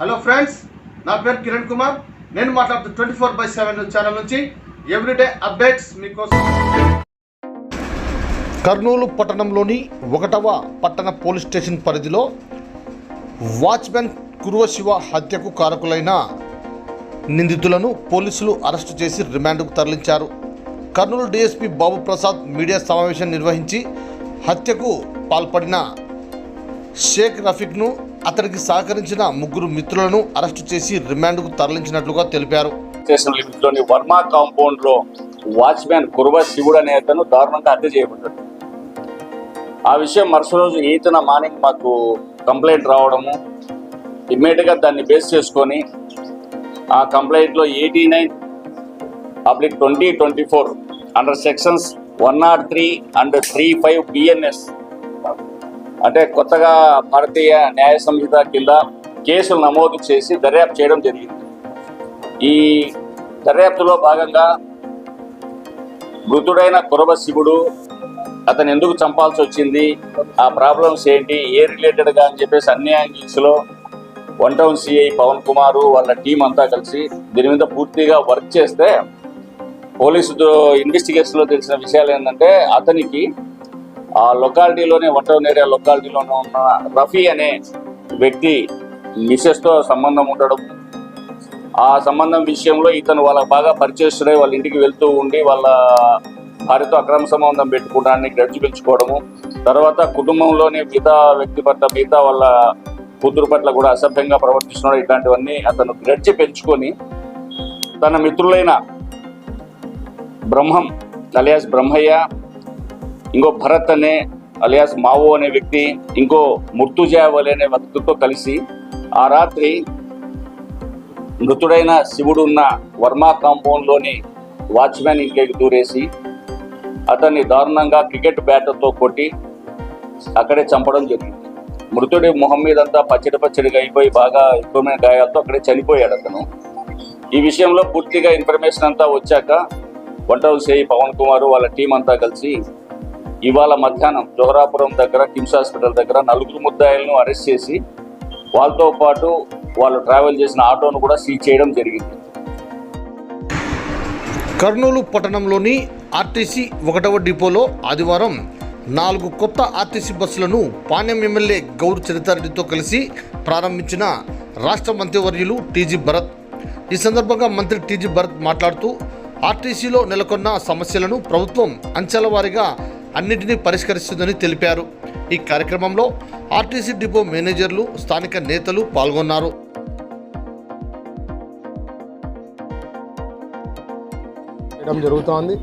Hello friends నా పేరు కిరణ్ కుమార్. నేను మాట్లాడుతూ twenty four by seven channel నుంచి ఎవ్రీడే అప్డేట్స్ మీకోసం. కర్నూలు పట్టణంలోని ఒకటవ పట్టణ పోలీస్ స్టేషన్ పరిధిలో వాచ్మెన్ కురువశివ హత్యకు కారకులైన నిందితులను పోలీసులు అరెస్టు చేసి రిమాండ్కు తరలించారు. కర్నూలు డీఎస్పీ బాబు ప్రసాద్ మీడియా సమావేశం నిర్వహించి హత్యకు పాల్పడిన షేక్ రఫీక్ను అతడికి సహకరించిన ముగ్గురు మిత్రులను అరెస్టు చేసి రిమాండ్కు తరలించినట్లుగా తెలిపారు. స్టేషన్ లిమిట్లోని వర్మా వర్మ కాంపౌండ్లో వాచ్మ్యాన్ కుర్వ శివుడు అనే అతను దారుణంగా హత్య చేయబడ్డాడు. ఆ విషయం మరుసటి రోజు ఈతన మార్నింగ్ మాకు కంప్లైంట్ రావడము ఇమ్మీడియట్గా దాన్ని బేస్ చేసుకొని ఆ కంప్లైంట్లో eighty nine public twenty twenty four under sections one not three and three five BNS అంటే కొత్తగా భారతీయ న్యాయ సంహిత కింద కేసులు నమోదు చేసి దర్యాప్తు చేయడం జరిగింది. ఈ దర్యాప్తులో భాగంగా మృతుడైన కురబ శివుడు అతను ఎందుకు చంపాల్సి వచ్చింది ఆ ప్రాబ్లమ్స్ ఏంటి ఏ రిలేటెడ్గా అని చెప్పేసి అన్ని యాంగిల్స్లో one town CI Pavan Kumar వాళ్ళ టీం అంతా కలిసి దీని మీద పూర్తిగా వర్క్ చేస్తే పోలీసు ఇన్వెస్టిగేషన్లో తెలిసిన విషయాలు ఏంటంటే అతనికి ఆ లొకాలిటీలోనే వన్ టౌన్ ఏరియా లొకాలిటీలోనే ఉన్న రఫీ అనే వ్యక్తి మిసెస్తో సంబంధం ఉండడం. ఆ సంబంధం విషయంలో ఇతను వాళ్ళ బాగా పరిచయస్తుడై వాళ్ళ ఇంటికి వెళ్తూ ఉండి వాళ్ళ భార్యతో అక్రమ సంబంధం పెట్టుకోవడాన్ని గడిచి పెంచుకోవడము. తర్వాత కుటుంబంలోని మిగతా వ్యక్తి పట్ల మిగతా వాళ్ళ కూతురు పట్ల కూడా అసభ్యంగా ప్రవర్తిస్తున్నాడు. ఇట్లాంటివన్నీ అతను గడిచి పెంచుకొని తన మిత్రులైన బ్రహ్మం అలియాస్ బ్రహ్మయ్య ఇంకో భరత్ అనే అలియాస్ మావో అనే వ్యక్తి ఇంకో ముర్తుజావలి అనే వ్యక్తితో కలిసి ఆ రాత్రి మృతుడైన శివుడు ఉన్న వర్మ కాంపౌండ్లోని వాచ్మెన్ ఇంటికి దూరేసి అతన్ని దారుణంగా క్రికెట్ బ్యాట్తో కొట్టి అక్కడే చంపడం జరిగింది. మృతుడి మొహం మీదంతా పచ్చడి పచ్చడిగా అయిపోయి బాగా ఎక్కువమైన గాయాలతో అక్కడే చనిపోయాడు అతను. ఈ విషయంలో పూర్తిగా ఇన్ఫర్మేషన్ అంతా వచ్చాక వంటౌల్ సేయి పవన్ కుమార్ వాళ్ళ టీం అంతా కలిసి ఇవాళ మధ్యాహ్నం జోహరాపురం దగ్గర కిమ్స్ హాస్పిటల్ దగ్గర నలుగురు ముద్దాయిలను అరెస్ట్ చేసి వాళ్ళతో పాటు వాళ్ళు ట్రావెల్ చేసిన ఆటోను కూడా సీజ్ చేయడం జరిగింది. కర్నూలు పట్టణంలోని ఆర్టీసీ ఒకటవ డిపోలో ఆదివారం నాలుగు కొత్త ఆర్టీసీ బస్సులను పాణ్యం ఎమ్మెల్యే గౌర్ చరితారెడ్డితో కలిసి ప్రారంభించిన రాష్ట్ర మంత్రివర్యులు టీజీ భరత్. ఈ సందర్భంగా మంత్రి టీజీ భరత్ మాట్లాడుతూ ఆర్టీసీలో నెలకొన్న సమస్యలను ప్రభుత్వం అంచెల వారీగా అన్నింటినీ పరిష్కరిస్తుందని తెలిపారు. ఈ కార్యక్రమంలో ఆర్టీసీ డిపో మేనేజర్లు స్థానిక నేతలు పాల్గొన్నారు. చేయడం జరుగుతోంది.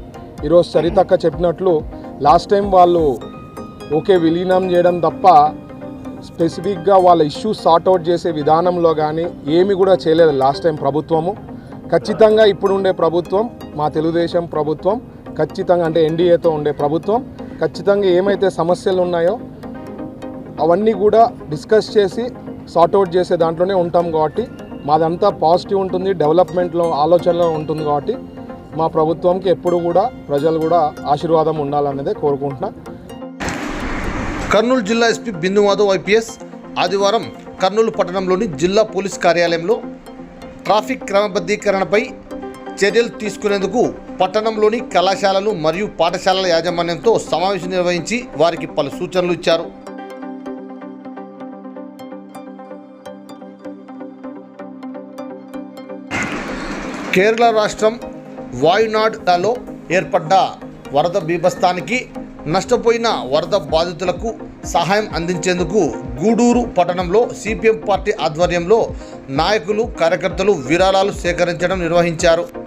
ఈరోజు సరితక్క చెప్పినట్లు లాస్ట్ టైం వాళ్ళు ఓకే విలీనం చేయడం తప్ప స్పెసిఫిక్గా వాళ్ళ ఇష్యూస్ సార్ట్అవుట్ చేసే విధానంలో కానీ ఏమి కూడా చేయలేదు లాస్ట్ టైం ప్రభుత్వము. ఖచ్చితంగా ఇప్పుడుండే ప్రభుత్వం మా తెలుగుదేశం ప్రభుత్వం ఖచ్చితంగా అంటే ఎన్డీఏతో ఉండే ప్రభుత్వం ఖచ్చితంగా ఏమైతే సమస్యలు ఉన్నాయో అవన్నీ కూడా డిస్కస్ చేసి సార్ట్అవుట్ చేసే దాంట్లోనే ఉంటాం కాబట్టి మాదంతా పాజిటివ్ ఉంటుంది డెవలప్మెంట్లో ఆలోచనలో ఉంటుంది కాబట్టి మా ప్రభుత్వంకి ఎప్పుడు కూడా ప్రజలు కూడా ఆశీర్వాదం ఉండాలన్నదే కోరుకుంటున్నా. కర్నూలు జిల్లా ఎస్పీ బిందు మాధవ్ ఐపీఎస్. ఆదివారం కర్నూలు పట్టణంలోని జిల్లా పోలీస్ కార్యాలయంలో ట్రాఫిక్ క్రమబద్ధీకరణపై చర్యలు తీసుకునేందుకు పట్టణంలోని కళాశాలలు మరియు పాఠశాలల యాజమాన్యంతో సమావేశం నిర్వహించి వారికి పలు సూచనలు ఇచ్చారు. కేరళ రాష్ట్రం వాయునాడ్లో ఏర్పడ్డ వరద బీభస్థానికి నష్టపోయిన వరద బాధితులకు సహాయం అందించేందుకు గూడూరు పట్టణంలో సిపిఎం పార్టీ ఆధ్వర్యంలో నాయకులు కార్యకర్తలు విరాళాలు సేకరించడం నిర్వహించారు.